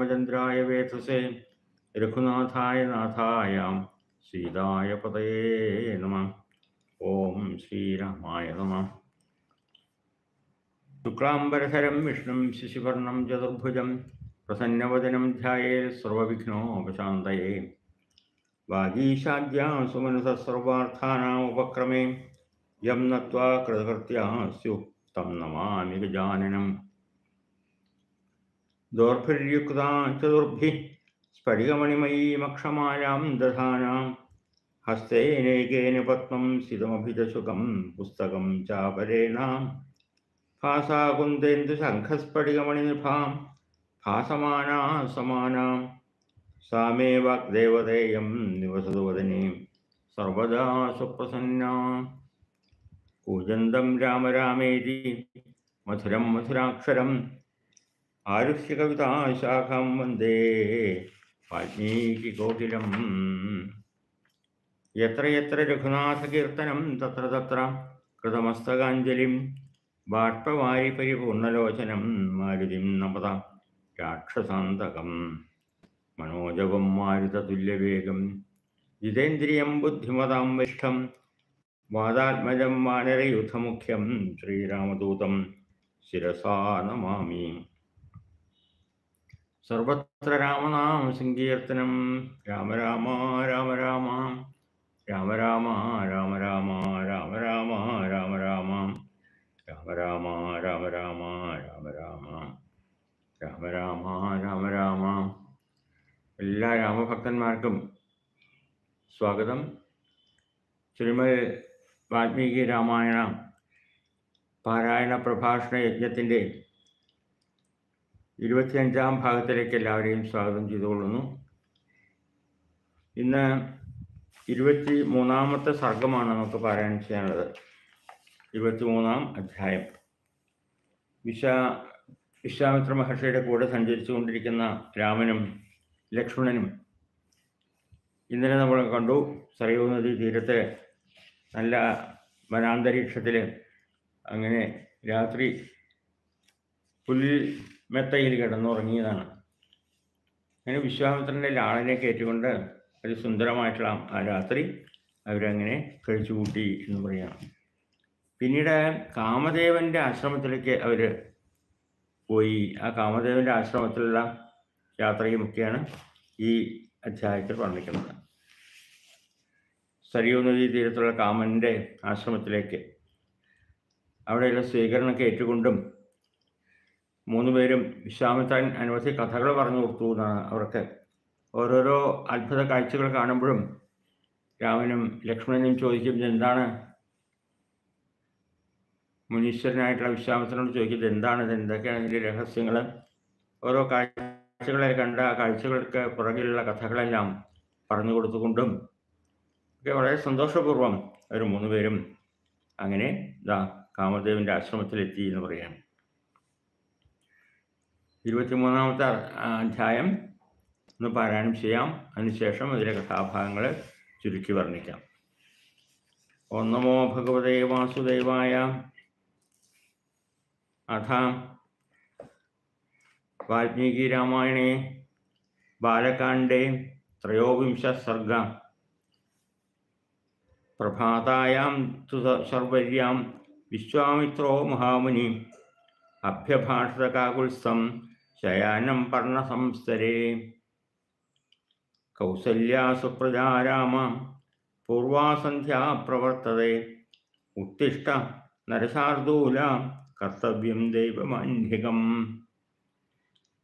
രാമചന്ദ്രായ വേധസേ രഘുനാഥായ നാഥായ സീതായ പതയേ നമ. ഓം ശ്രീരാമായ നമ. ശുക്ലാംബരധരം വിഷ്ണും ശിശുവർണം ചതുർഭുജം പ്രസന്നവദനം ധ്യായേ സർവവിഘ്നോപശാന്തയേ. വാഗീശാദ്യാ സുമനസർവാർത്ഥാനാമുപക്രമേ യം നത്വാ കൃതകൃത്യാ സ്യു തം നമാമി ഗജാനനം. ദോർഭിര്യുക്താ ചതുർഭി സ്ഫടികമണിമയീമക്ഷമാലാം ദധാനാം. ഹസ്തേനേകേന പത്മം സ്ഥിതമഭിതസുഖം പുസ്തകം ചാപരേണാം. ഭാസാകുന്ദേന്ദു ശംഖസ്ഫടികമണിനിഭാം ഭാസമാനാ സമാനാം സാമേ വാഗ്ദേവതേയം നിവസതു വദനേ സർവദാ സുപ്രസന്ന. കൂജന്തം രാമരാമേതി മധുരം മധുരാക്ഷരം ആരുഷ്യ കവിതാശാഖം വന്ദേ വാൽമീകികോകിലം എത്ര യത്ര രഘുനാഥകീർത്തനം തത്ര തത്ര കൃതമസ്തകാഞ്ജലിം ബാഷ്പവാരി പരിപൂർണലോചനം മാരുതിം നമത. രാക്ഷസാന്തകം മനോജവം മാരുതതുല്യവേഗം ജിതേന്ദ്രിയം ബുദ്ധിമതാം വിഷ്ടം വാദാത്മജം വാനരയുധമുഖ്യം ശ്രീരാമദൂതം ശിരസാ നമാമി. സർവത്ര രാമനാം സങ്കീർത്തനം. രാമ രാമ രാമ രാമ. രാമ രാമ രാമ രാമ രാമ രാമ രാമ രാമ. രാമ രാമ രാമ രാമ രാമ രാമ. രാമ രാമ രാമ രാമ. എല്ലാ രാമഭക്തന്മാർക്കും സ്വാഗതം. ശ്രീമൽ വാൽമീകി രാമായണ പാരായണ പ്രഭാഷണ യജ്ഞത്തിന്റെ ഇരുപത്തിയഞ്ചാം ഭാഗത്തിലേക്ക് എല്ലാവരെയും സ്വാഗതം ചെയ്തുകൊള്ളുന്നു. ഇന്ന് ഇരുപത്തി മൂന്നാമത്തെ സർഗമാണ് നമുക്ക് പാരായണം ചെയ്യാനുള്ളത്. ഇരുപത്തി മൂന്നാം അധ്യായം. വിശ്വാ വിശ്വാമിത്ര മഹർഷിയുടെ കൂടെ സഞ്ചരിച്ചു കൊണ്ടിരിക്കുന്ന രാമനും ലക്ഷ്മണനും ഇന്നലെ നമ്മൾ കണ്ടു സരയൂ നദി തീരത്തെ നല്ല വനാന്തരീക്ഷത്തിൽ അങ്ങനെ രാത്രി പുൽ മെത്തയിൽ കിടന്നുറങ്ങിയതാണ്. അങ്ങനെ വിശ്വാമിത്രന്റെ ലാളനെ കയറ്റിക്കൊണ്ട് ഒരു സുന്ദരമായിട്ടുള്ള ആ രാത്രി അവരങ്ങനെ കഴിച്ചു കൂട്ടി എന്ന് പറയാം. പിന്നീട് കാമദേവന്റെ ആശ്രമത്തിലേക്ക് അവർ പോയി. ആ കാമദേവന്റെ ആശ്രമത്തിലുള്ള യാത്രയുമൊക്കെയാണ് ഈ അധ്യായത്തിൽ വർണിക്കുന്നത്. സരിയൂ നദീ തീരത്തുള്ള കാമന്റെ ആശ്രമത്തിലേക്ക് അവിടെയുള്ള സ്വീകരണമൊക്കെ ഏറ്റുകൊണ്ടും മൂന്ന് പേരും വിശ്വാമിത്രൻ അനവധി കഥകൾ പറഞ്ഞു കൊടുത്തു എന്നാണ് അവർക്ക് ഓരോരോ അത്ഭുത കാഴ്ചകൾ കാണുമ്പോഴും രാമനും ലക്ഷ്മണനും ചോദിക്കും എന്താണ്? മുനീശ്വരനായിട്ടുള്ള വിശ്വാമിത്രനോട് ചോദിക്കുന്നത് എന്താണ്? ഇത് എന്തൊക്കെയാണ് ഇതിന്റെ രഹസ്യങ്ങൾ? ഓരോ കാഴ്ചകളെ കണ്ട ആ കാഴ്ചകൾക്ക് പുറകിലുള്ള കഥകളെല്ലാം പറഞ്ഞു കൊടുത്തുകൊണ്ടും ഒക്കെ വളരെ സന്തോഷപൂർവം അവർ മൂന്ന് പേരും അങ്ങനെ ഇതാ കാമദേവന്റെ ആശ്രമത്തിലെത്തി എന്ന് പറയാം ഇരുപത്തിമൂന്നാമത്തെ അധ്യായം ഒന്ന് പാരായണം ചെയ്യാം. അതിനുശേഷം അതിലെ കഥാഭാഗങ്ങൾ ചുരുക്കി വർണിക്കാം. ഒന്നമോ നമോ ഭഗവതേ വാസുദേവായ. അഥ വാൽമീകി രാമായണേ ബാലകാണ്ഡേ ത്രയോവിംശ സർഗ. പ്രഭാതായാം തു ശർവര്യാം വിശ്വാമിത്രോ മഹാമുനി. അഭ്യഭാഷിതകാകുത്സം ശയാനം പർണസംസ്തരേ കൗസല്യാ സുപ്രജാ രാമ പൂർവാസന്ധ്യാ പ്രവർത്തതേ ഉത്തിഷ്ട നരശാർദൂല കർത്തവ്യം ദൈവമാന്യകം.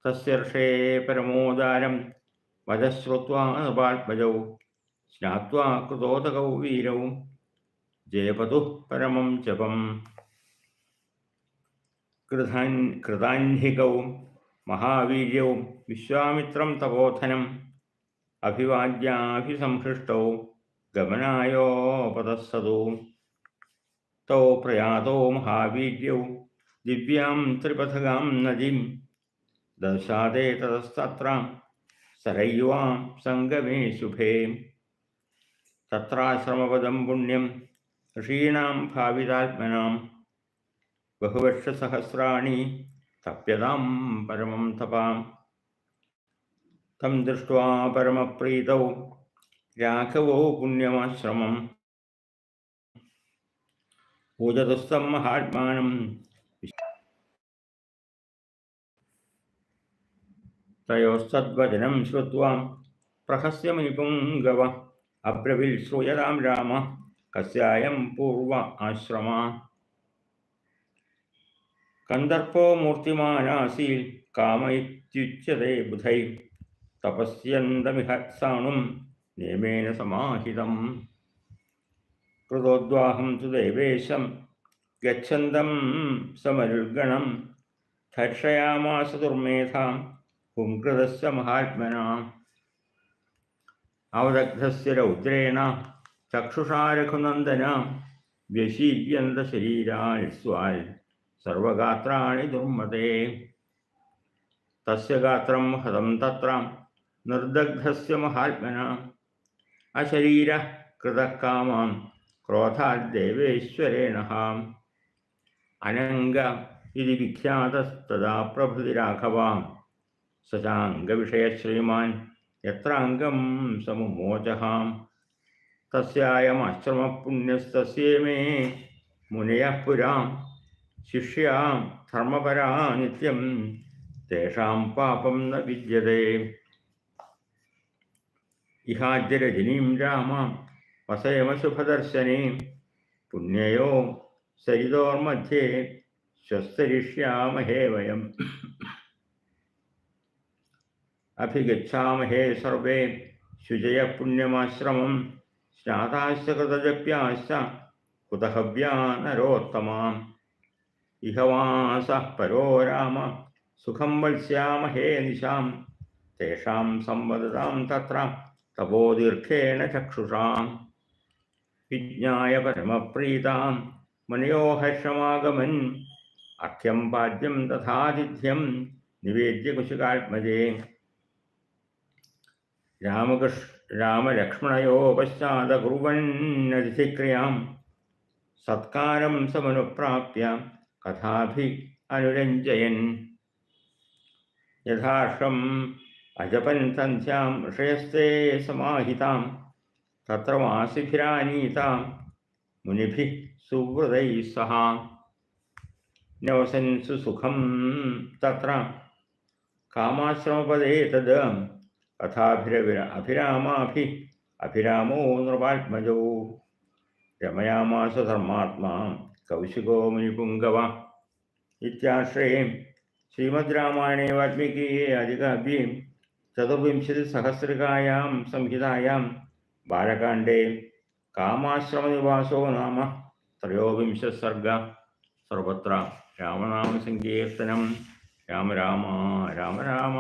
തസ്യർഷേ പരമോദാരം വധശ്രുത്വാ നൃപാത്മജൗ സ്നാത്വാ കൃതോദകൗ വീരൗ ജയപതു പരമം ജപം. കൃതാൻ കൃതാന്ഹികൗ महावीर विश्वामित्रं तपोधनम् अभिवाद्याभिसंहृष्टौ गमनायोपतस्सदौ तौ प्रयात महावीर्यौ दिव्यां नदी नदीं दर्शाते ततस्तत्र संगमे शुभे शुभे तत्राश्रमपदं पुण्यं ऋषीणां भावितात्मनां बहुवर्षसहस्राणि തപ്യതാം പരമം തപാം. തം ദൃഷ്ട്വാ പരമപ്രീതൗ രാഘവോ പുണ്യമാശ്രമം. പൂജതുസ്തം മഹാത്മാനം തയോസ്തദ്വചനം ശ്രുത്വാ. പ്രഹസ്യമിപുംഗവ അബ്രവിൽ ശ്രൂയതാം രാമ കസ്യായം പൂർവ ആശ്രമ. കന്ദർപ്പോ മൂർത്തിമാനാസീൽ കാമയിത്യുച്യതേ ബുധൈ. തപസ്യന്തമിഹ സാണും നിയമേന സമാഹിതം. കൃതോദ്വാഹം തു ദേവേശം ഗച്ഛന്തം സമരുഗണം ധർഷയാമാസ ദുർമേധാം പുംകൃതസ്യ മഹാത്മന. അവദഗ്ധസ്യ രൗദ്രേണ ചക്ഷുഷാരഘുനന്ദന. വ്യശീര്യന്ത ശരീരാൽ സ്വാൽ. सर्वगात्राणि दुर्मते। तस्य गात्रं हतं तत्र निर्दग्धस्य महात्मना अशरीरः कृतः कामान् क्रोधाद्देवेश्वरेणः। अनङ्ग इति विख्यातस्तदा प्रभृतिराघवां सचाङ्गविषयश्रीमान् यत्राङ्गं समुमोचहां तस्यायमाश्रमपुण्यस्तस्ये मे मुनयः पुरां ശിഷ്യാം ധർമ്മപരാ നിത്യം തേഷാം പാപം ന വിദ്യതേ. ഇഹാദ്യരജനീം രാമാം വസയമശുഭദർശനേ പുണ്യയോ സരിതോർമധ്യേ സ്വസ്തരിഷ്യാമഹേ വയം. അഭിഗച്ഛാമഹേ സർവേ ശുചയപുണ്യമാശ്രമം സ്നാതാശ്ച കൃതജപ്യാശ്ച കുതഹവ്യാ നരോത്തമാം ഇഹവാസ പരോ രാമ. സുഖം വത്സ്യാമഹേ നിശാം. തേഷാം സംവദതാം തത്ര തപോദീർഘേണ ചക്ഷുഷാം. വിജ്ഞായ പരമപ്രീതാം. മനയോഹർഷമാഗമൻ അഖ്യം പാദ്യം തഥാതിഥ്യം നിവേദ്യ കുശുകാത്മജേ. രാമകൃഷ് രാമലക്ഷ്മണയോ പശ്ചാത്തകുർവന്നതിഥിക്രിയാം സത്കാരം സമനുപ്രാപ്യ. കഥാഭി അനുരഞ്ജയൻ യഥാർഷം അജപൻ സന്ധ്യാം ഋഷയസ്തേ സമാഹിതാം തത്ര വാസിഭിരാനീതാം മുനിഭി സുഹൃതൈः സഹ. നവസൻസു സുഖം തത്ര. കാമാശ്രമപദേ തത് കഥാഭിരവിര അഭിരാമാഭി അഭിരാമോ നൃപാത്മജോ. രമയാമാസ ധർമാത്മാ കൗശികോ മുനിപുങ്കവ ഇത്യാശ്രയേ. ശ്രീമദ് രാമായണേ വാൽമീകിയെ അധികാഭ്യേ ചതുർവിംശതിസഹസ്രികായാം സംഹിതായാം ബാലകാണ്ഡേ. കാമാശ്രമനിവാസോ നാമ ത്രയോവിംശ സർഗ. സർവത്ര രാമനാമ സങ്കീർത്തനം രാമ രാമ രാമ രാമ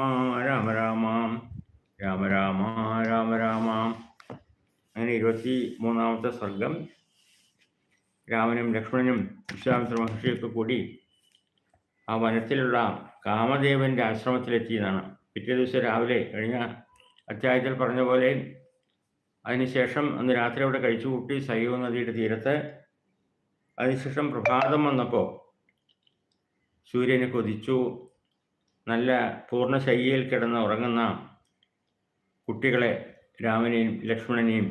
രാമ രാമ രാമ രാമ രാമ രാമ. അങ്ങനെ ഇരുപത്തി മൂന്നാമത്തെ സർഗം രാമനും ലക്ഷ്മണനും വിശ്വാമിത്ര മഹർഷിയൊക്കെ കൂടി ആ വനത്തിലുള്ള കാമദേവന്റെ ആശ്രമത്തിലെത്തിയതാണ്. പിറ്റേ ദിവസം രാവിലെ കഴിഞ്ഞ അധ്യായത്തിൽ പറഞ്ഞ പോലെ അതിനുശേഷം അന്ന് രാത്രി അവിടെ കഴിച്ചുകൂട്ടി സൈവ നദിയുടെ തീരത്ത് അതിനുശേഷം പ്രഭാതം വന്നപ്പോൾ സൂര്യനെ കൊതിച്ചു. നല്ല പൂർണശൈലിയിൽ കിടന്ന് ഉറങ്ങുന്ന കുട്ടികളെ രാമനെയും ലക്ഷ്മണനെയും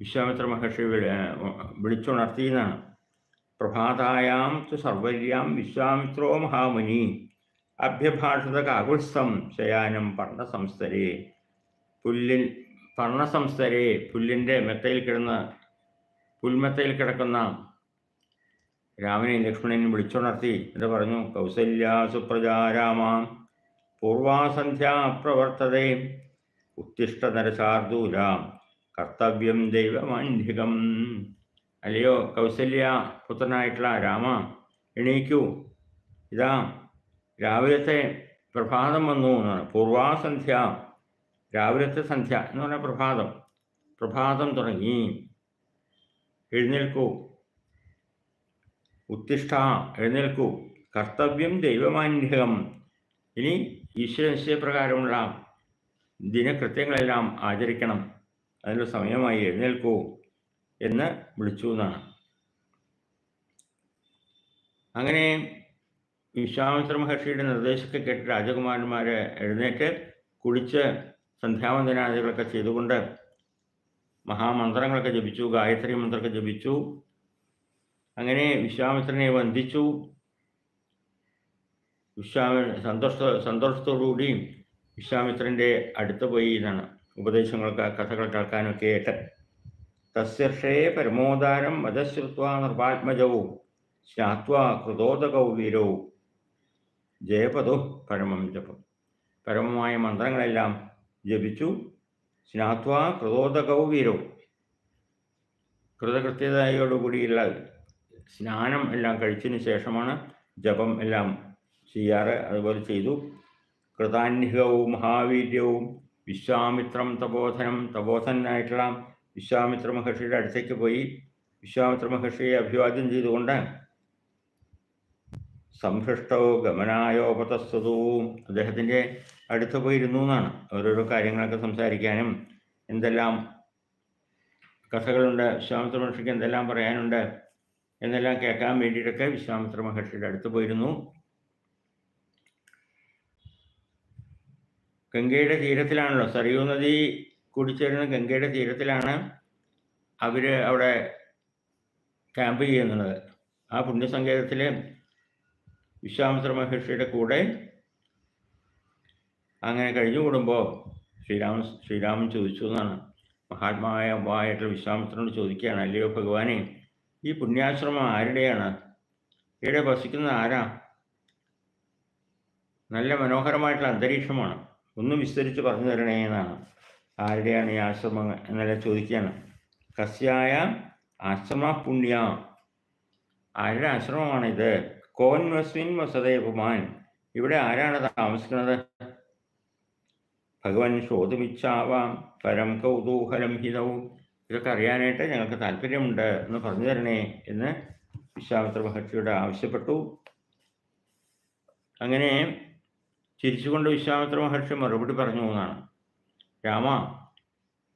വിശ്വാമിത്ര മഹർഷി വിളി- വിളിച്ചുണർത്തിയെന്നാണ് പ്രഭാതായാം തു സർവര്യാം വിശ്വാമിത്രോ മഹാമുനി അഭ്യഭാഷത കാകുത്സം ശയാനം പർണസംസ്ഥരേ പുല്ലിൻ പർണസംസ്ഥരേ പുല്ലിന്റെ മെത്തയിൽ കിടന്ന് പുൽമെത്തയിൽ കിടക്കുന്ന രാമനെയും ലക്ഷ്മണനെയും വിളിച്ചുണർത്തി എന്ന് പറഞ്ഞു കൗസല്യ സുപ്രജാരാമാം പൂർവാസന്ധ്യാ പ്രവർത്തതേ ഉത്തിഷ്ഠ നരശാർദൂല കർത്തവ്യം ദൈവമാന്ധികം അല്ലയോ കൗസല്യ പുത്രനായിട്ടുള്ള രാമ എണീക്കൂ. ഇതാ രാവിലത്തെ പ്രഭാതം വന്നു എന്നാണ്. പൂർവാസന്ധ്യ രാവിലത്തെ സന്ധ്യ എന്ന് പറഞ്ഞാൽ പ്രഭാതം. പ്രഭാതം തുടങ്ങി. എഴുന്നേൽക്കൂ. ഉത്തിഷ്ഠ എഴുന്നേൽക്കൂ. കർത്തവ്യം ദൈവമാന്യകം ഇനി ഈശ്വരനിശ്ചയപ്രകാരമുള്ള ദിനകൃത്യങ്ങളെല്ലാം ആചരിക്കണം. അതിനുള്ള സമയമായി എഴുന്നേൽക്കൂ എന്ന് വിളിച്ചു എന്നാണ് അങ്ങനെ വിശ്വാമിത്ര മഹർഷിയുടെ നിർദ്ദേശമൊക്കെ കേട്ട് രാജകുമാരന്മാർ എഴുന്നേറ്റ് കുളിച്ച് സന്ധ്യാവന്തനാദികളൊക്കെ ചെയ്തുകൊണ്ട് മഹാമന്ത്രങ്ങളൊക്കെ ജപിച്ചു ഗായത്രി മന്ത്രമൊക്കെ ജപിച്ചു. അങ്ങനെ വിശ്വാമിത്രനെ വന്ദിച്ചു. വിശ്വാമി സന്തോഷ സന്തോഷത്തോടുകൂടി വിശ്വാമിത്രന്റെ അടുത്ത് പോയി എന്നാണ്. ഉപദേശങ്ങളൊക്കെ കഥകൾ കേൾക്കാനൊക്കെ ആയിട്ട്. തസ്യർഷേ പരമോദാരം മതശ്രുത്വ നിർവാത്മജവും സ്നാത്വ കൃതോദകൗവീരവും ജയപദോ പരമം ജപം. പരമമായ മന്ത്രങ്ങളെല്ലാം ജപിച്ചു. സ്നാത്വ കൃതോദകൗവീരവും കൃതകൃത്യതയോടുകൂടിയുള്ള സ്നാനം എല്ലാം കഴിച്ചതിന് ശേഷമാണ് ജപം എല്ലാം ചെയ്യാറ്. അതുപോലെ ചെയ്തു. കൃതാന്യവും മഹാവീര്യവും വിശ്വാമിത്രം തപോധനം തപോധനായിട്ടുള്ള വിശ്വാമിത്ര മഹർഷിയുടെ അടുത്തേക്ക് പോയി വിശ്വാമിത്ര മഹർഷിയെ അഭിവാദ്യം ചെയ്തുകൊണ്ട് സംഹൃഷ്ടോ ഗമനായോപതസ്വതവും അദ്ദേഹത്തിന്റെ അടുത്ത് പോയിരുന്നു എന്നാണ് ഓരോരോ കാര്യങ്ങളൊക്കെ സംസാരിക്കാനും എന്തെല്ലാം കഥകളുണ്ട് വിശ്വാമിത്ര മഹർഷിക്ക് എന്തെല്ലാം പറയാനുണ്ട് എന്നെല്ലാം കേൾക്കാൻ വേണ്ടിയിട്ടൊക്കെ വിശ്വാമിത്ര മഹർഷിയുടെ അടുത്ത് പോയിരുന്നു. ഗംഗയുടെ തീരത്തിലാണല്ലോ. സരയൂ നദി കൂടിച്ചേരുന്ന ഗംഗയുടെ തീരത്തിലാണ് അവർ അവിടെ ക്യാമ്പ് ചെയ്യുന്നത്. ആ പുണ്യസങ്കേതത്തിൽ വിശ്വാമിത്ര മഹർഷിയുടെ കൂടെ അങ്ങനെ കഴിഞ്ഞു കൂടുമ്പോൾ ശ്രീരാമൻ ശ്രീരാമൻ ചോദിച്ചു എന്നാണ്. മഹാത്മാവായ അമ്പായിട്ടുള്ള വിശ്വാമിത്രനോട് ചോദിക്കുകയാണ് അല്ലയോ ഭഗവാനെ ഈ പുണ്യാശ്രമം ആരുടെയാണ്? ഇവിടെ വസിക്കുന്നത് ആരാ? നല്ല മനോഹരമായിട്ടുള്ള അന്തരീക്ഷമാണ്. ഒന്ന് വിസ്തരിച്ച് പറഞ്ഞു തരണേ എന്നാണ്. ആരുടെയാണ് ഈ ആശ്രമം എന്നെല്ലാം ചോദിക്കുകയാണ്. കസ്യായ ആശ്രമ പുണ്യ ആരുടെ ആശ്രമമാണിത് കോൻ വസ്മിൻ വസതേപുമാൻ ഇവിടെ ആരാണ് താമസിക്കുന്നത്? ഭഗവാൻ ശോധമിച്ചാവാം. പരം കൗതൂഹലം ഹിതവും ഇതൊക്കെ അറിയാനായിട്ട് ഞങ്ങൾക്ക് താല്പര്യമുണ്ട് എന്ന് പറഞ്ഞു തരണേ എന്ന് വിശ്വാമിത്ര മഹർഷിയോട് ആവശ്യപ്പെട്ടു. അങ്ങനെ ചിരിച്ചുകൊണ്ട് വിശ്വാമിത്ര മഹർഷി മറുപടി പറഞ്ഞു എന്നാണ്. രാമ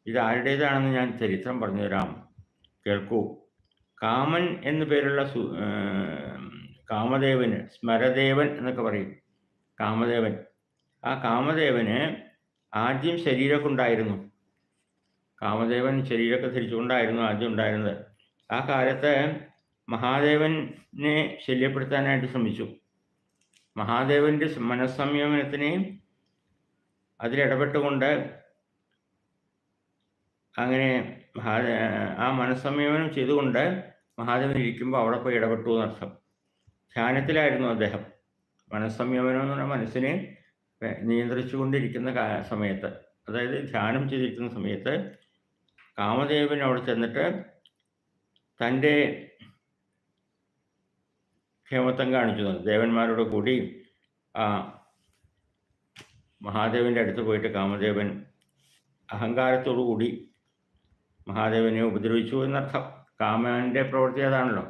ഇതാരുടേതാണെന്ന് ഞാൻ ചരിത്രം പറഞ്ഞു തരാം കേൾക്കൂ. കാമൻ എന്നു പേരുള്ള സു കാമദേവന് സ്മരദേവൻ എന്നൊക്കെ പറയും. കാമദേവൻ. ആ കാമദേവന് ആദ്യം ശരീരമൊക്കെ ഉണ്ടായിരുന്നു. കാമദേവൻ ശരീരമൊക്കെ ധരിച്ചുകൊണ്ടായിരുന്നു ആദ്യം ഉണ്ടായിരുന്നത്. ആ കാലത്ത് മഹാദേവനെ ശല്യപ്പെടുത്താനായിട്ട് ശ്രമിച്ചു. മഹാദേവന്റെ മനസ്സംയമനത്തിനെ അതിലിടപെട്ടുകൊണ്ട് അങ്ങനെ ആ മനസ്സംയമനം ചെയ്തുകൊണ്ട് മഹാദേവൻ ഇരിക്കുമ്പോൾ അവിടെ പോയി ഇടപെട്ടു എന്നർത്ഥം. ധ്യാനത്തിലായിരുന്നു അദ്ദേഹം. മനസ്സംയമനം എന്ന് പറഞ്ഞാൽ മനസ്സിനെ നിയന്ത്രിച്ചുകൊണ്ടിരിക്കുന്ന സമയത്ത് അതായത് ധ്യാനം ചെയ്തിരിക്കുന്ന സമയത്ത് കാമദേവൻ അവിടെ ചെന്നിട്ട് തന്റെ ക്ഷേമത്വം കാണിച്ചു തന്നു. ദേവന്മാരോട് കൂടി ആ മഹാദേവന്റെ അടുത്ത് പോയിട്ട് കാമദേവൻ അഹങ്കാരത്തോടു കൂടി മഹാദേവനെ ഉപദ്രവിച്ചു എന്നർത്ഥം. കാമന്റെ പ്രവൃത്തി അതാണല്ലോ.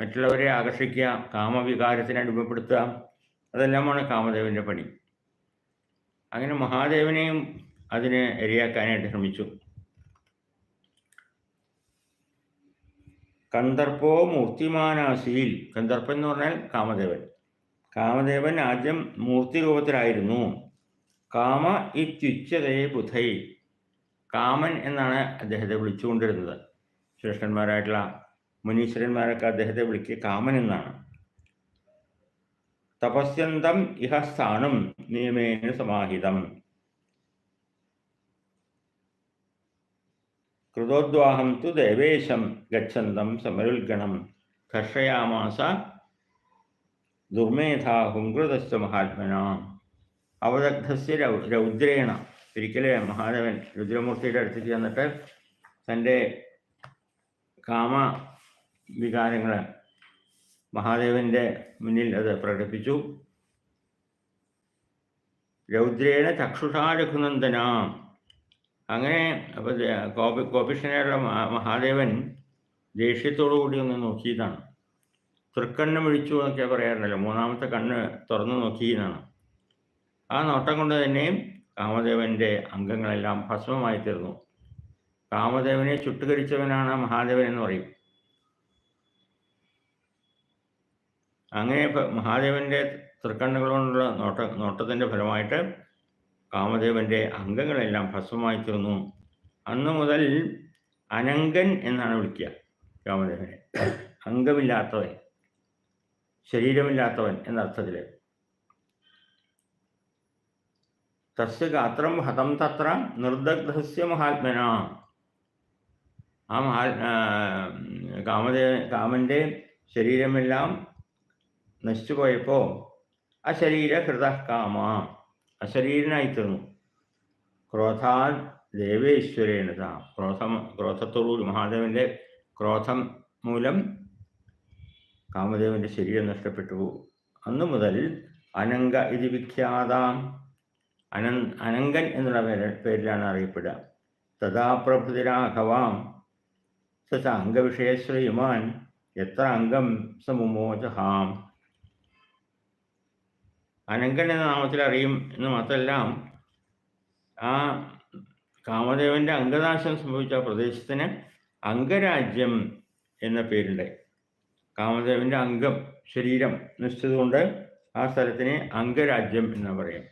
മറ്റുള്ളവരെ ആകർഷിക്കുക കാമവികാരത്തിന് അടിമപ്പെടുത്തുക അതെല്ലാമാണ് കാമദേവന്റെ പണി. അങ്ങനെ മഹാദേവനെയും അതിനെ ഇരയാക്കാനായിട്ട് ശ്രമിച്ചു. കന്ദർപ്പോ മൂർത്തിമാനാശിയിൽ കന്ദർപ്പൻ എന്ന് പറഞ്ഞാൽ കാമദേവൻ. കാമദേവൻ ആദ്യം മൂർത്തി രൂപത്തിലായിരുന്നു കാമ ഇത്യുച്ചതയെ ബുധൈ. കാമൻ എന്നാണ് അദ്ദേഹത്തെ വിളിച്ചുകൊണ്ടിരുന്നത്. ശ്രേഷ്ഠന്മാരായിട്ടുള്ള മുനീശ്വരന്മാരൊക്കെ അദ്ദേഹത്തെ വിളിക്കുക കാമൻ എന്നാണ്. തപസ്യന്തം ഇഹ സ്ഥാനം നിയമേന സമാഹിതം. കൃതോദ്വാഹം തു ദേവേശം ഗച്ഛന്തം സമരുൽഗണം. കർഷയാമാസ ദുർമേധാ ദുർമേധാഹുങ്കൃതസ്ഥ മഹാത്മന. അവദഗ്ധസ്യ രൗദ്രേണ. ഒരിക്കലേ മഹാദേവൻ രുദ്രമൂർത്തിയുടെ അടുത്തേക്ക് ചെന്നിട്ട് തന്റെ കാമ വികാരങ്ങൾ മഹാദേവന്റെ മുന്നിൽ അത് പ്രകടിപ്പിച്ചു. രൗദ്രേണ ചക്ഷുഷാ രഘുനന്ദന അങ്ങനെ അപ്പോൾ കോപി കോപിഷ്ണനായുള്ള മഹാദേവൻ ദേഷ്യത്തോടു കൂടി ഒന്ന് നോക്കിയതാണ്. തൃക്കണ്ണ് വിളിച്ചു എന്നൊക്കെ പറയാറുണ്ടല്ലോ. മൂന്നാമത്തെ കണ്ണ് തുറന്നു നോക്കിയതാണ്. ആ നോട്ടം കൊണ്ട് തന്നെ കാമദേവന്റെ അംഗങ്ങളെല്ലാം ഭസ്മമായി തീർന്നു. കാമദേവനെ ചുട്ടുകരിച്ചവനാണ് മഹാദേവൻ എന്ന് പറയും. അങ്ങനെ മഹാദേവന്റെ തൃക്കണ്ണുകളോടുള്ള നോട്ട നോട്ടത്തിന്റെ ഫലമായിട്ട് കാമദേവന്റെ അംഗങ്ങളെല്ലാം ഭസ്മമായി തീർന്നു. അന്നു മുതൽ അനങ്കൻ എന്നാണ് വിളിക്കുക കാമദേവനെ. അംഗമില്ലാത്തവൻ ശരീരമില്ലാത്തവൻ എന്നർത്ഥത്തിൽ. തസ്യ ഗാത്രം ഹതം തത്ര നിർദഗ്ധസ്യ മഹാത്മന ആ മഹാ ആ, കാമദേ കാമന്റെ ശരീരമെല്ലാം നശിച്ചു പോയപ്പോൾ ശരീര ഹൃദ കാമ. അശരീരനായി തീർന്നു ക്രോധാൻ ദേവേശ്വരേണത ക്രോധം ക്രോധത്തോടുകൂടി മഹാദേവന്റെ ക്രോധം മൂലം കാമദേവന്റെ ശരീരം നഷ്ടപ്പെട്ടു. അന്നു മുതൽ അനങ്ക ഇത് വിഖ്യാത. അനൻ അനങ്കൻ എന്നുള്ള പേര് പേരിലാണ് അറിയപ്പെടുക. തഥാ പ്രഭുതിരാഘവാം സ അംഗവിഷയശ്രയുമാൻ എത്ര അംഗം സമുമോചഹാം അനങ്കൻ എന്ന നാമത്തിൽ അറിയും എന്ന് മാത്രമല്ല ആ കാമദേവന്റെ അംഗനാശം സംഭവിച്ച പ്രദേശത്തിന് അംഗരാജ്യം എന്ന പേരുണ്ടായി കാമദേവന്റെ അംഗം ശരീരം നിശ്ചിതുകൊണ്ട് ആ സ്ഥലത്തിന് അംഗരാജ്യം എന്ന് പറയും.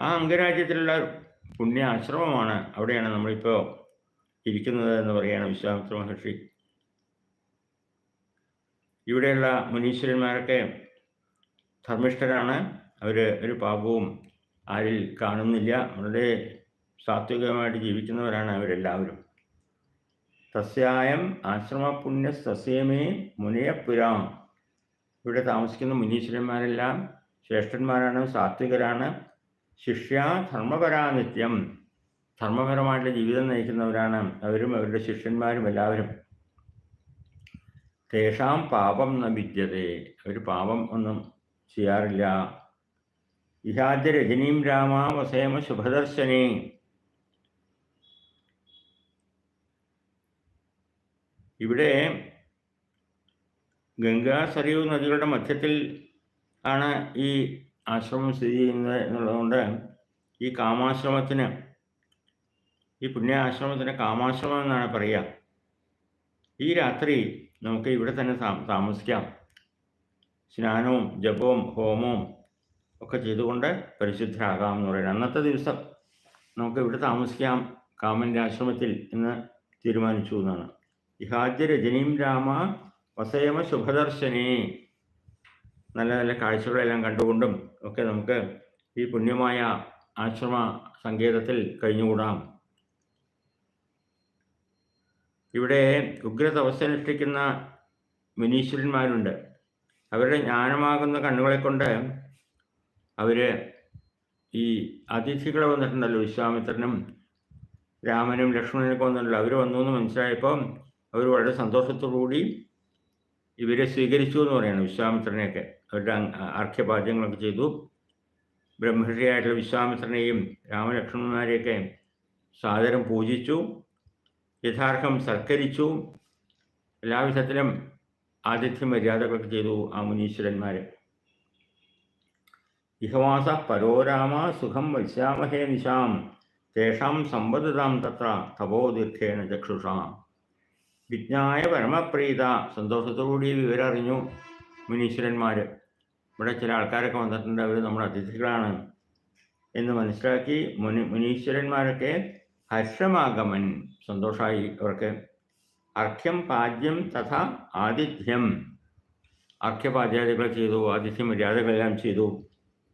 ആ അംഗരാജ്യത്തിലുള്ള പുണ്യ ആശ്രമമാണ് അവിടെയാണ് നമ്മളിപ്പോൾ ഇരിക്കുന്നത് എന്ന് പറയുകയാണ് വിശ്വാമിത്ര മഹർഷി ഇവിടെയുള്ള മുനീശ്വരന്മാരൊക്കെ ധർമ്മിഷ്ഠരാണ്. അവർ ഒരു പാപവും ആരിൽ കാണുന്നില്ല. വളരെ സാത്വികമായിട്ട് ജീവിക്കുന്നവരാണ് അവരെല്ലാവരും. തസ്യായം ആശ്രമപുണ്യ സസ്യമേ മുനയപുരാം. ഇവിടെ താമസിക്കുന്ന മുനീശ്വരന്മാരെല്ലാം ശ്രേഷ്ഠന്മാരാണ് സാത്വികരാണ്. ശിഷ്യ ധർമ്മപരാ നിത്യം ധർമ്മപരമായിട്ടുള്ള ജീവിതം നയിക്കുന്നവരാണ് അവരും അവരുടെ ശിഷ്യന്മാരും എല്ലാവരും. തേഷാം പാപം ന വിദ്യതേ. അവർ പാപം ഒന്നും ചെയ്യാറില്ല. ഇഹാദ്യ രജനീം രാമാവസേമ ശുഭദർശനേ. ഇവിടെ ഗംഗാ സരയൂ നദികളുടെ മധ്യത്തിൽ ആണ് ഈ ആശ്രമം സ്ഥിതി ചെയ്യുന്നത് എന്നുള്ളതുകൊണ്ട് ഈ കാമാശ്രമത്തിന് ഈ പുണ്യാശ്രമത്തിന് കാമാശ്രമം എന്നാണ് പറയുക. ഈ രാത്രി നമുക്ക് ഇവിടെ തന്നെ താമസിക്കാം. സ്നാനവും ജപവും ഹോമവും ഒക്കെ ചെയ്തുകൊണ്ട് പരിശുദ്ധരാകാം എന്ന് പറയുന്നത്. അന്നത്തെ ദിവസം നമുക്ക് ഇവിടെ താമസിക്കാം. കാമന്റെ ആശ്രമത്തിൽ എന്ന് തീരുമാനിച്ചു എന്നാണ്. ഇഹാദ്യ രജനീം രാമ വസയമ ശുഭദർശനേ. നല്ല നല്ല കാഴ്ചകളെല്ലാം കണ്ടുകൊണ്ടും ഒക്കെ നമുക്ക് ഈ പുണ്യമായ ആശ്രമ സങ്കേതത്തിൽ കഴിഞ്ഞുകൂടാം. ഇവിടെ ഉഗ്ര തപസ്സനുഷ്ഠിക്കുന്ന മുനീശ്വരന്മാരുണ്ട്. അവരുടെ ജ്ഞാനമാകുന്ന കണ്ണുകളെ കൊണ്ട് അവർ ഈ അതിഥികളെ വന്നിട്ടുണ്ടല്ലോ വിശ്വാമിത്രനും രാമനും ലക്ഷ്മണനൊക്കെ വന്നിട്ടുണ്ടല്ലോ. അവർ വന്നു എന്ന് മനസ്സിലായപ്പോൾ അവർ വളരെ സന്തോഷത്തോടുകൂടി ഇവരെ സ്വീകരിച്ചു എന്ന് പറയുന്നത് വിശ്വാമിത്രനെയൊക്കെ. അവരുടെ അർഘ്യപാദ്യങ്ങളൊക്കെ ചെയ്തു. ബ്രഹ്മർഷിയായിട്ടുള്ള വിശ്വാമിത്രനെയും രാമലക്ഷ്മണന്മാരെയൊക്കെ സാദരം പൂജിച്ചു. യഥാർത്ഥം സത്കരിച്ചു. എല്ലാവിധത്തിലും ആതിഥ്യ മര്യാദകളൊക്കെ ചെയ്തു ആ മുനീശ്വരന്മാർ ഇഹവാസ പരോരാമ സുഖം വത്സ്യാമഹേ നിശാം. തേഷാം സമ്പദതാം തത്ര തപോദീർഘേണ ചക്ഷുഷാം. വിജ്ഞായ പരമപ്രീത സന്തോഷത്തോടുകൂടി വിവരം അറിഞ്ഞു മുനീശ്വരന്മാർ ഇവിടെ ചില ആൾക്കാരൊക്കെ വന്നിട്ടുണ്ട്. അവർ നമ്മുടെ അതിഥികളാണ് എന്ന് മനസ്സിലാക്കി മുനി മുനീശ്വരന്മാരൊക്കെ ഹർഷമാഗമൻ സന്തോഷമായി അവർക്ക്. അർഘ്യം പാദ്യം തഥാ ആതിഥ്യം. അർഘ്യപാദ്യാദികൾ ചെയ്തു ആതിഥ്യ മര്യാദകളെല്ലാം ചെയ്തു.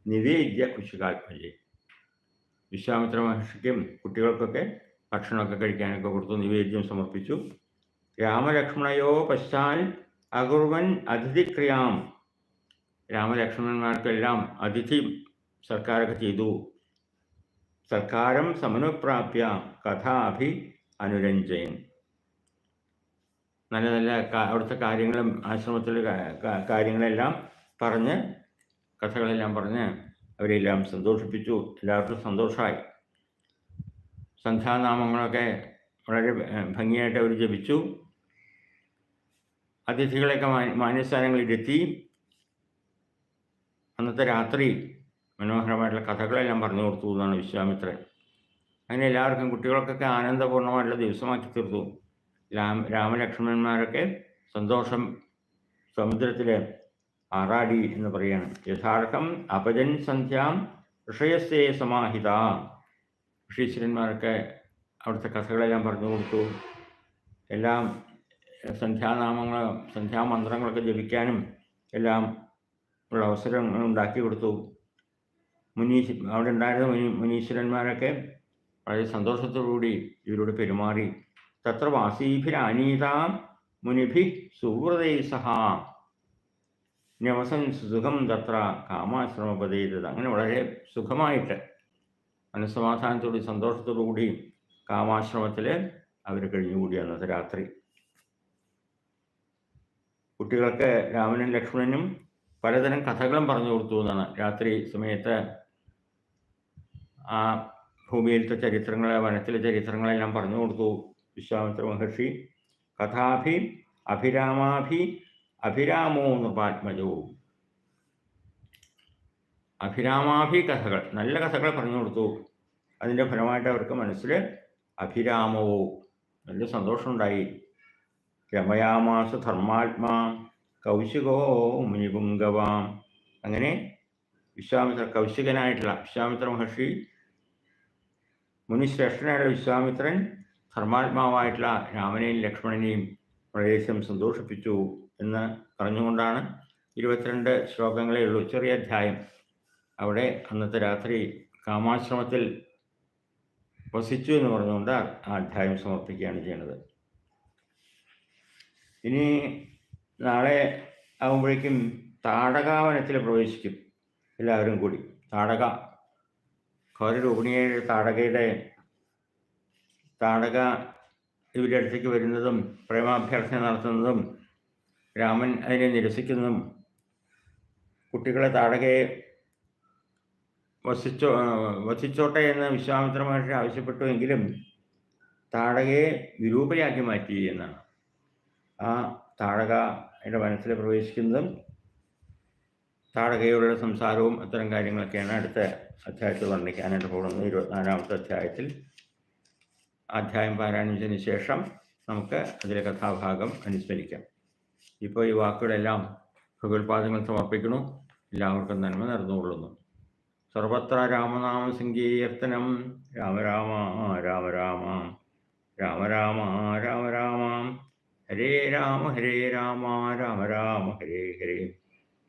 നിവേദ്യ കുശുകാത്മജി വിശ്വാമിത്ര മഹർഷിക്കും കുട്ടികൾക്കൊക്കെ ഭക്ഷണമൊക്കെ കഴിക്കാനൊക്കെ കൊടുത്തു നിവേദ്യം സമർപ്പിച്ചു. രാമലക്ഷ്മണയോ പശ്ചാൽ അകുർവൻ അതിഥിക്രിയാം. രാമലക്ഷ്മണന്മാർക്കെല്ലാം അതിഥി സർക്കാരൊക്കെ ചെയ്തു. സർക്കാരം സമനുപ്രാപ്യ കഥാഭി അനുരഞ്ജയൻ നല്ല നല്ല അവിടുത്തെ കാര്യങ്ങളും ആശ്രമത്തിലെ കാര്യങ്ങളെല്ലാം പറഞ്ഞ് കഥകളെല്ലാം പറഞ്ഞ് അവരെല്ലാം സന്തോഷിപ്പിച്ചു. എല്ലാവർക്കും സന്തോഷമായി സന്ധ്യാനാമങ്ങളൊക്കെ വളരെ ഭംഗിയായിട്ട് അവർ ജപിച്ചു. അതിഥികളെയൊക്കെ മാന്യസ്ഥാനങ്ങളിലെത്തി. അന്നത്തെ രാത്രി മനോഹരമായിട്ടുള്ള കഥകളെല്ലാം പറഞ്ഞു കൊടുത്തു എന്നാണ് വിശ്വാമിത്രൻ. അങ്ങനെ എല്ലാവർക്കും കുട്ടികൾക്കൊക്കെ ആനന്ദപൂർണമായിട്ടുള്ള ദിവസമാക്കി തീർത്തു. രാമ രാമലക്ഷ്മണന്മാരൊക്കെ സന്തോഷം സമുദ്രത്തിലെ ആറാടി എന്ന് പറയാണ്. യഥാർത്ഥം അപജൻ സന്ധ്യാം ഋഷയസ്സേ സമാഹിത. ഋഷീശ്വരന്മാരൊക്കെ അവിടുത്തെ കഥകളെല്ലാം പറഞ്ഞു കൊടുത്തു. എല്ലാം സന്ധ്യാനാമങ്ങൾ സന്ധ്യാമന്ത്രങ്ങളൊക്കെ ജപിക്കാനും എല്ലാം ഉള്ള അവസരങ്ങൾ ഉണ്ടാക്കി കൊടുത്തു. മുനീശ് അവിടെ ഉണ്ടായിരുന്ന മുനി മുനീശ്വരന്മാരൊക്കെ വളരെ സന്തോഷത്തോടുകൂടി ഇവരോട് പെരുമാറി. തത്ര വാസീഭിരാനീതാം മുനിഭി സുഹൃതൈ സഹ. നവസൻ സുഖം തത്ര കാമാശ്രമപതേതത് അങ്ങനെ വളരെ സുഖമായിട്ട് മനസ്സമാധാനത്തോടും സന്തോഷത്തോടു കൂടി കാമാശ്രമത്തിൽ അവർ കഴിഞ്ഞുകൂടി അന്നത്തെ രാത്രി. കുട്ടികൾക്ക് രാമനും ലക്ഷ്മണനും പലതരം കഥകളും പറഞ്ഞു കൊടുത്തു എന്നാണ് രാത്രി സമയത്ത് ആ ഭൂമിയിലത്തെ ചരിത്രങ്ങൾ വനത്തിലെ ചരിത്രങ്ങളെല്ലാം പറഞ്ഞു കൊടുത്തു. വിശ്വാമിത്ര മഹർഷി കഥാഭി അഭിരാമാഭി അഭിരാമോ നൃപാത്മജോ അഭിരാമാഭി കഥകൾ നല്ല കഥകൾ പറഞ്ഞു കൊടുത്തു. അതിന്റെ ഫലമായിട്ട് അവർക്ക് മനസ്സിൽ അഭിരാമവോ നല്ല സന്തോഷമുണ്ടായി. രമയാമാസ ധർമാത്മാ കൗശികോ മുനിപുങ്കവാം. അങ്ങനെ വിശ്വാമിത്ര കൗശികനായിട്ടുള്ള വിശ്വാമിത്ര മഹർഷി മുനിശ്രേഷ്ഠനായിട്ടുള്ള വിശ്വാമിത്രൻ ധർമാത്മാവായിട്ടുള്ള രാമനെയും ലക്ഷ്മണനെയും പ്രദേശം സന്തോഷിപ്പിച്ചു എന്ന് പറഞ്ഞുകൊണ്ടാണ് ഇരുപത്തിരണ്ട് ശ്ലോകങ്ങളെ ഉള്ളൂ. ചെറിയ അധ്യായം. അവിടെ അന്നത്തെ രാത്രി കാമാശ്രമത്തിൽ വസിച്ചു എന്ന് പറഞ്ഞുകൊണ്ട് ആ അധ്യായം സമർപ്പിക്കുകയാണ് ചെയ്യുന്നത് ഇനി നാളെ ആകുമ്പോഴേക്കും താടകാവനത്തിൽ പ്രവേശിക്കും എല്ലാവരും കൂടി. താടക ഘോരരൂപിണിയുടെ താടകയുടെ താടക ഇവരുടെ അടുത്തേക്ക് വരുന്നതും പ്രേമാഭ്യർത്ഥന നടത്തുന്നതും രാമൻ അതിനെ നിരസിക്കുന്നതും കുട്ടികളെ താടകയെ വസിച്ചോ വസിച്ചോട്ടെ എന്ന് വിശ്വാമിത്ര മഹർഷി ആവശ്യപ്പെട്ടു എങ്കിലും താടകയെ വിരൂപയാക്കി മാറ്റി എന്നാണ്. ആ താടകയുടെ മനസ്സിൽ പ്രവേശിക്കുന്നതും താടകയോടുള്ള സംസാരവും അത്തരം കാര്യങ്ങളൊക്കെയാണ് അടുത്ത അധ്യായത്തിൽ വർണിക്കാനായിട്ട് പോകുന്നത്. ഇരുപത്തിനാലാമത്തെ അധ്യായത്തിൽ അധ്യായം പാരായണിച്ചതിന് ശേഷം നമുക്ക് അതിലെ കഥാഭാഗം അനുസ്മരിക്കാം. ഇപ്പോൾ ഈ വാക്കുകളെല്ലാം ഭഗവത്പാദങ്ങൾ സമർപ്പിക്കുന്നു. എല്ലാവർക്കും നന്മ നടന്നുകൊള്ളുന്നു സർവത്ര രാമനാമ സങ്കീർത്തനം രാമരാമ രാമ രാമ രാമ രാമ രാമ രാമ. ഹരേ രാമ ഹരേ രാമ രാമ രാമ ഹരേ ഹരേ.